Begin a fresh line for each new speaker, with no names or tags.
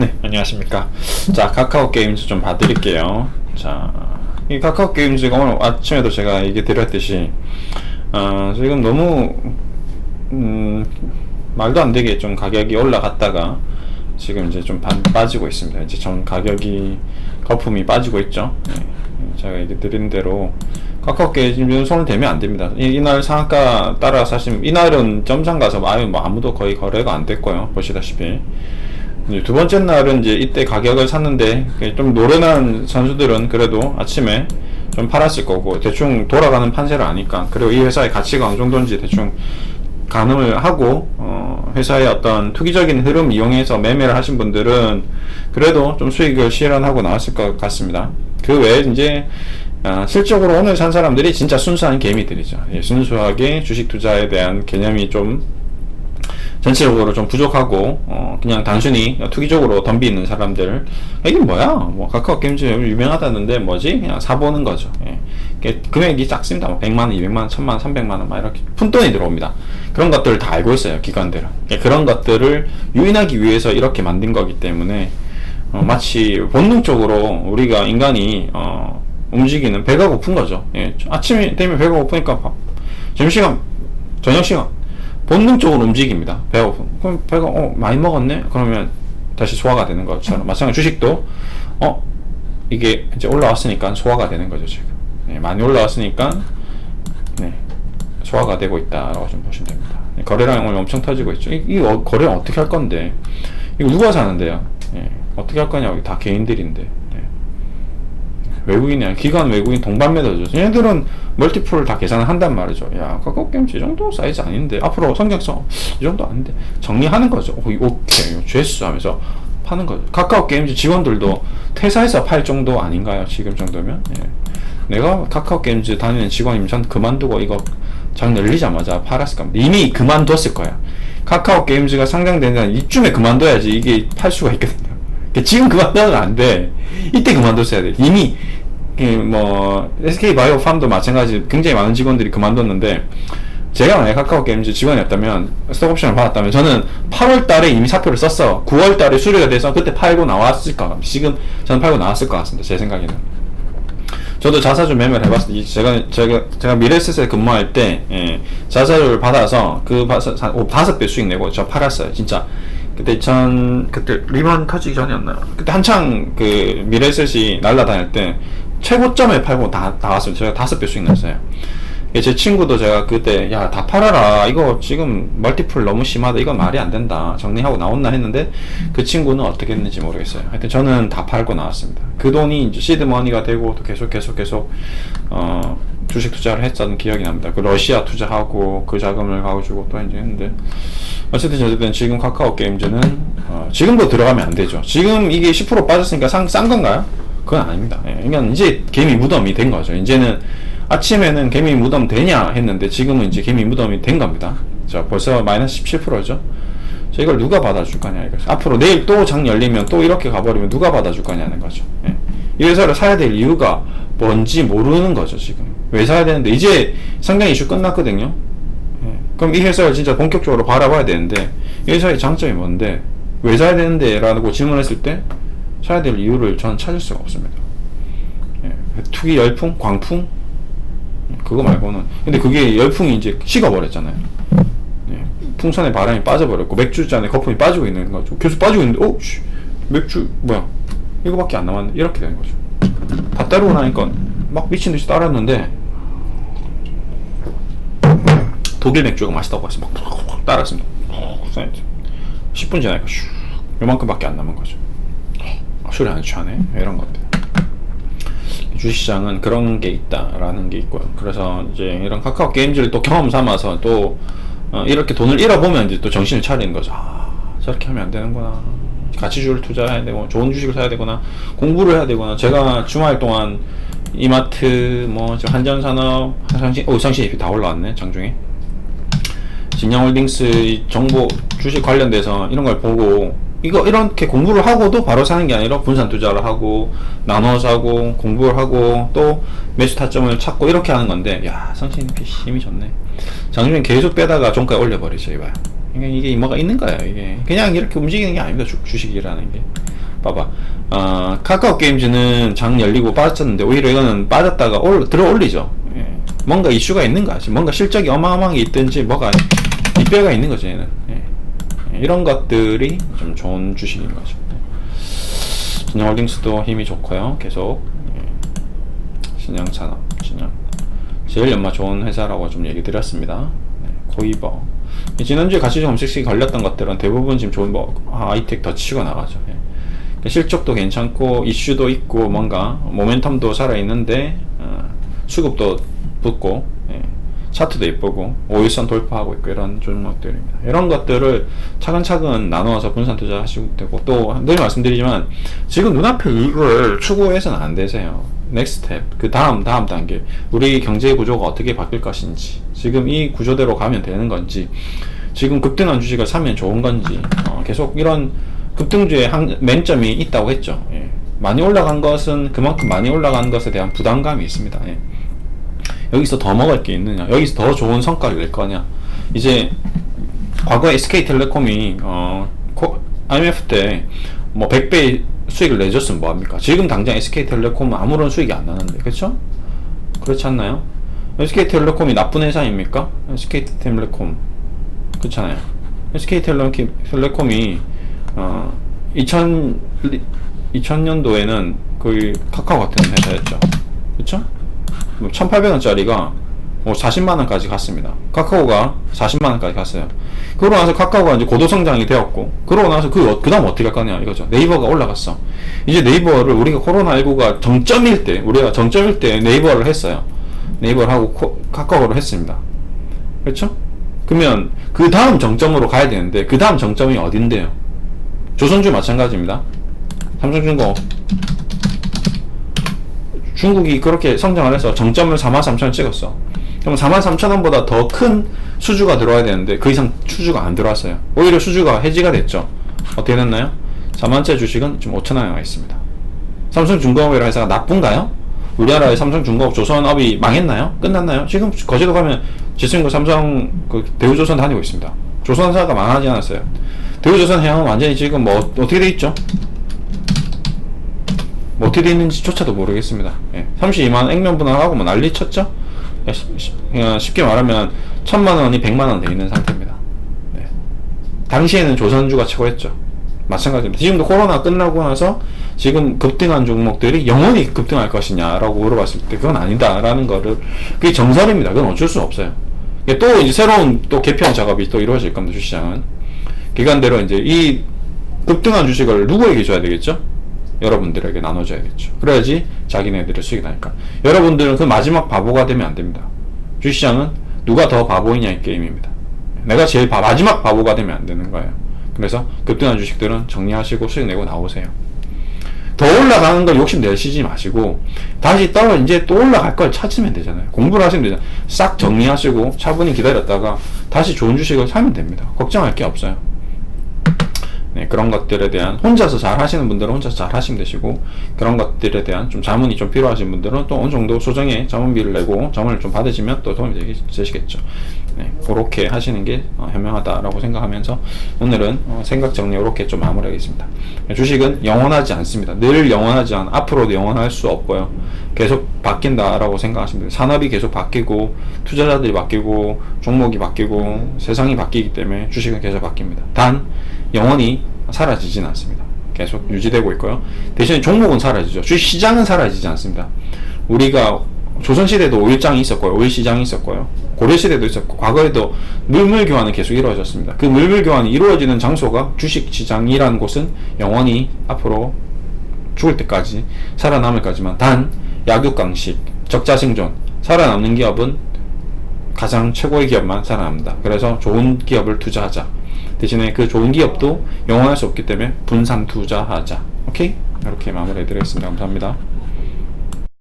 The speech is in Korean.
네, 안녕하십니까. 자, 카카오 게임즈 좀 봐드릴게요. 자, 이 카카오 게임즈가 오늘 아침에도 제가 얘기 드렸듯이, 어, 지금 너무, 음, 말도 안 되게 좀 가격이 올라갔다가, 지금 이제 좀 반, 빠지고 있습니다. 이제 전 가격이, 거품이 빠지고 있죠. 네, 제가 얘기 드린 대로, 카카오 게임즈 손을 대면 안 됩니다. 이, 이날 상한가 따라 사실, 이날은 점상 가서 아유, 뭐 아무도 거의 거래가 안 됐고요. 보시다시피. 이제 두 번째 날은 이제 이때 가격을 샀는데 좀 노련한 선수들은 그래도 아침에 좀 팔았을 거고 대충 돌아가는 판세를 아니까 그리고 이 회사의 가치가 어느 정도인지 대충 가늠을 하고 어 회사의 어떤 투기적인 흐름 이용해서 매매를 하신 분들은 그래도 좀 수익을 실현하고 나왔을 것 같습니다. 그 외에 이제 아, 실적으로 오늘 산 사람들이 진짜 순수한 개미들이죠. 예, 순수하게 주식 투자에 대한 개념이 좀 전체적으로 좀 부족하고 어 그냥 단순히 투기적으로 덤비는 사람들. 이게 뭐야? 뭐 카카오 게임즈 유명하다는데 뭐지? 그냥 사보는 거죠. 예. 금액이 작습니다. 뭐 100만원 200만원 1000만원 300만원 막 이렇게 푼돈이 들어옵니다. 그런 것들을 다 알고 있어요 기관들은. 예, 그런 것들을 유인하기 위해서 이렇게 만든 거기 때문에 어 마치 본능적으로 우리가 인간이 어 움직이는 배가 고픈 거죠. 예. 아침이 되면 배가 고프니까 밥 점심시간 저녁시간 본능적으로 움직입니다. 배가 고프 그럼 배가 어 많이 먹었네. 그러면 다시 소화가 되는 것처럼 마찬가지 주식도 어 이게 이제 올라왔으니까 소화가 되는 거죠 지금. 네, 많이 올라왔으니까 네 소화가 되고 있다라고 좀 보시면 됩니다. 네, 거래량이 오늘 엄청 터지고 있죠. 이, 이 어, 거래량 어떻게 할 건데? 이거 누가 사는데요? 네, 어떻게 할 거냐고 다 개인들인데. 네. 외국인이야 기관 외국인 동반 매도죠. 얘네들은 멀티플을 다 계산을 한단 말이죠. 야, 카카오 게임즈 이 정도 사이즈 아닌데 앞으로 성장성 이 정도 아닌데 정리하는 거죠. 오, 오케이, 죄수 하면서 파는 거죠. 카카오 게임즈 직원들도 퇴사해서 팔 정도 아닌가요? 지금 정도면? 예. 내가 카카오 게임즈 다니는 직원이면 전 그만두고 이거 장 열리자마자 팔았을 겁니다. 이미 그만뒀을 거야. 카카오 게임즈가 상장되는 이쯤에 그만둬야지 이게 팔 수가 있거든요. 그러니까 지금 그만두면 안 돼. 이때 그만뒀어야 돼. 이미 뭐 SK 바이오 팜도 마찬가지 굉장히 많은 직원들이 그만뒀는데 제가 만약 카카오 게임즈 직원이었다면 스톡 옵션을 받았다면 저는 8월 달에 이미 사표를 썼어. 9월 달에 수리가 돼서 그때 팔고 나왔을 것 같습니다. 지금 저는 팔고 나왔을 것 같습니다. 제 생각에는. 저도 자사주 매매를 해봤어요. 제가 제가 제가 미래에셋에 근무할 때 예, 자사주를 받아서 그 다섯 배 수익 내고 저 팔았어요. 진짜 그때 전 그때 리먼 터지기 전이었나요? 그때 한창 그 미래에셋이 날라다닐 때 최고점에 팔고 다 나왔어요. 제가 다섯 배 수익 냈어요. 제 친구도 제가 그때 야 다 팔아라. 이거 지금 멀티플 너무 심하다. 이건 말이 안 된다. 정리하고 나온나 했는데 그 친구는 어떻게 했는지 모르겠어요. 하여튼 저는 다 팔고 나왔습니다. 그 돈이 이제 시드머니가 되고 또 계속 계속 계속 어 주식 투자를 했던 기억이 납니다. 그 러시아 투자하고 그 자금을 가지고 또 이제 했는데 어쨌든 어쨌든 지금 카카오 게임즈는 어 지금도 들어가면 안 되죠. 지금 이게 10% 빠졌으니까 상, 싼 건가요? 그건 아닙니다 예, 그러니까 이제 개미 무덤이 된 거죠 이제는 아침에는 개미 무덤 되냐 했는데 지금은 이제 개미 무덤이 된 겁니다. 자, 벌써 마이너스 17%죠. 자, 이걸 누가 받아줄 거냐, 이거. 앞으로 내일 또 장 열리면 또 이렇게 가버리면 누가 받아줄 거냐는 거죠. 예. 이 회사를 사야 될 이유가 뭔지 모르는 거죠, 지금. 왜 사야 되는데, 이제 상장 이슈 끝났거든요. 예. 그럼 이 회사를 진짜 본격적으로 바라봐야 되는데, 이 회사의 장점이 뭔데, 왜 사야 되는데? 라고 질문했을 때, 사야 될 이유를 저는 찾을 수가 없습니다. 예. 투기 열풍, 광풍, 그거 말고는 근데 그게 열풍이 이제 식어버렸잖아요. 네. 풍선에 바람이 빠져버렸고 맥주잔에 거품이 빠지고 있는 거죠. 계속 빠지고 있는데 어? 씨, 맥주 뭐야? 이거밖에 안 남았네. 이렇게 되는 거죠. 다 따르고 나니까 막 미친 듯이 따랐는데 독일 맥주가 맛있다고 해서 막 따랐습니다. 10분 지나니까 슉 요만큼밖에 안 남은 거죠. 술이 안 취하네 이런 것들. 주시장은 그런 게 있다라는 게 있고요. 그래서 이제 이런 카카오 게임즈를 또 경험 삼아서 또 어, 이렇게 돈을 잃어보면 이제 또 정신을 차리는 거죠. 아, 저렇게 하면 안 되는구나. 가치주를 투자해야 되고 좋은 주식을 사야 되거나 공부를 해야 되거나 제가 주말 동안 이마트 뭐 한전산업 상신 오 상신이 다 올라왔네 장중에 진양홀딩스 정보 주식 관련돼서 이런 걸 보고 이거 이렇게 공부를 하고도 바로 사는 게 아니라 분산 투자를 하고 나눠 사고 공부를 하고 또 매수 타점을 찾고 이렇게 하는 건데 야 성신 힘이 좋네 장중에 계속 빼다가 종가에 올려버리죠 이봐요 그러니까 이게 뭐가 있는 거예요. 이게 그냥 이렇게 움직이는 게 아닙니다. 주, 주식이라는 게. 봐봐. 어, 카카오 게임즈는 장 열리고 빠졌는데 오히려 이거는 빠졌다가 올, 들어 올리죠. 예. 뭔가 이슈가 있는 거지. 뭔가 실적이 어마어마한 게 있든지 뭐가 이 뼈가 있는 거죠. 얘는. 이런 것들이 좀 좋은 주식인 거죠. 진영홀딩스도 힘이 좋고요. 계속 예. 신영산업, 신영 제일 연마 좋은 회사라고 좀 얘기 드렸습니다. 네, 코이버 지난주에 좀 검색시 걸렸던 것들은 대부분 지금 좋은 뭐 아, 아이텍 더 치고 나가죠. 예. 그러니까 실적도 괜찮고 이슈도 있고 뭔가 모멘텀도 살아 있는데 어, 수급도 붙고 예. 차트도 예쁘고 5일선 돌파하고 있고 이런 종목들입니다. 이런 것들을 차근차근 나누어서 분산 투자하시면 되고 또 늘 말씀드리지만 지금 눈앞에 이걸 추구해서는 안 되세요. 넥스트 스텝, 그 다음 다음 단계 우리 경제 구조가 어떻게 바뀔 것인지 지금 이 구조대로 가면 되는 건지 지금 급등한 주식을 사면 좋은 건지 어, 계속 이런 급등주의 한, 맹점이 있다고 했죠. 예. 많이 올라간 것은 그만큼 많이 올라간 것에 대한 부담감이 있습니다. 예. 여기서 더 먹을 게 있느냐, 여기서 더 좋은 성과를 낼 거냐. 이제 과거 SK텔레콤이 어, IMF 때 뭐 100배 수익을 내줬으면 뭐합니까? 지금 당장 SK텔레콤은 아무런 수익이 안 나는데, 그렇죠? 그렇지 않나요? SK텔레콤이 나쁜 회사입니까? SK텔레콤 그렇잖아요. SK텔레콤이 어, 2000 2000년도에는 거의 카카오 같은 회사였죠. 1,800원짜리가 뭐 40만 원까지 갔습니다. 카카오가 40만 원까지 갔어요. 그러고 나서 카카오가 이제 고도 성장이 되었고, 그러고 나서 그, 그 다음 어떻게 할 거냐 이거죠. 네이버가 올라갔어. 이제 네이버를 우리가 코로나19가 정점일 때, 우리가 정점일 때 네이버를 했어요. 네이버를 하고 코, 카카오를 했습니다. 그렇죠? 그러면 그 다음 정점으로 가야 되는데, 그 다음 정점이 어딘데요? 조선주 마찬가지입니다. 삼성중공 중국이 그렇게 성장을 해서 정점을 43,000원 찍었어. 그럼 43,000원보다 더 큰 수주가 들어와야 되는데 그 이상 수주가 안 들어왔어요. 오히려 수주가 해지가 됐죠. 어떻게 됐나요? 4만째 주식은 지금 5천원에 와 있습니다. 삼성중공업이라는 회사가 나쁜가요? 우리나라의 삼성중공업 조선업이 망했나요? 끝났나요? 지금 거제도 가면 제 친구 삼성 그 대우조선 다니고 있습니다. 조선사가 망하지 않았어요. 대우조선 해양은 완전히 지금 뭐 어떻게 돼 있죠? 뭐 어떻게 돼 있는지조차도 모르겠습니다. 예. 32만 액면 분할하고 뭐 난리 쳤죠? 예, 그냥 쉽게 말하면 천만 원이 백만 원돼 있는 상태입니다. 네. 당시에는 조선주가 최고였죠. 마찬가지입니다. 지금도 코로나 끝나고 나서 지금 급등한 종목들이 영원히 급등할 것이냐라고 물어봤을 때 그건 아니다라는 거를 그게 정설입니다. 그건 어쩔 수 없어요. 또 이제 새로운 또 개편 작업이 또 이루어질 겁니다. 주시장은 기간대로 이제 이 급등한 주식을 누구에게 줘야 되겠죠? 여러분들에게 나눠줘야겠죠. 그래야지 자기네들의 수익이 나니까. 여러분들은 그 마지막 바보가 되면 안 됩니다. 주시장은 누가 더 바보이냐의 게임입니다. 내가 제일 바, 마지막 바보가 되면 안 되는 거예요. 그래서 급등한 주식들은 정리하시고 수익 내고 나오세요. 더 올라가는 걸 욕심 내시지 마시고 다시 떨어 이제 또 올라갈 걸 찾으면 되잖아요. 공부를 하시면 되잖아요. 싹 정리하시고 차분히 기다렸다가 다시 좋은 주식을 사면 됩니다. 걱정할 게 없어요. 네, 그런 것들에 대한 혼자서 잘 하시는 분들은 혼자서 잘 하시면 되시고 그런 것들에 대한 좀 자문이 좀 필요하신 분들은 또 어느 정도 소정의 자문비를 내고 자문을 좀 받으시면 또 도움이 되시겠죠. 네, 그렇게 하시는 게 어, 현명하다라고 생각하면서 오늘은 어, 생각 정리 이렇게 좀 마무리하겠습니다. 주식은 영원하지 않습니다. 늘 영원하지 않, 앞으로도 영원할 수 없고요. 계속 바뀐다라고 생각하시면 돼요. 산업이 계속 바뀌고 투자자들이 바뀌고 종목이 바뀌고 세상이 바뀌기 때문에 주식은 계속 바뀝니다. 단 영원히 사라지진 않습니다. 계속 유지되고 있고요. 대신에 종목은 사라지죠. 주식 시장은 사라지지 않습니다. 우리가 조선시대도 오일장이 있었고요. 오일시장이 있었고요. 고려시대도 있었고, 과거에도 물물 교환은 계속 이루어졌습니다. 그 물물 교환이 이루어지는 장소가 주식시장이라는 곳은 영원히 앞으로 죽을 때까지 살아남을 거지만, 단, 약육강식, 적자생존, 살아남는 기업은 가장 최고의 기업만 살아남는다. 그래서 좋은 기업을 투자하자. 대신에 그 좋은 기업도 영원할 수 없기 때문에 분산 투자하자. 오케이? 이렇게 마무리해 드리겠습니다. 감사합니다.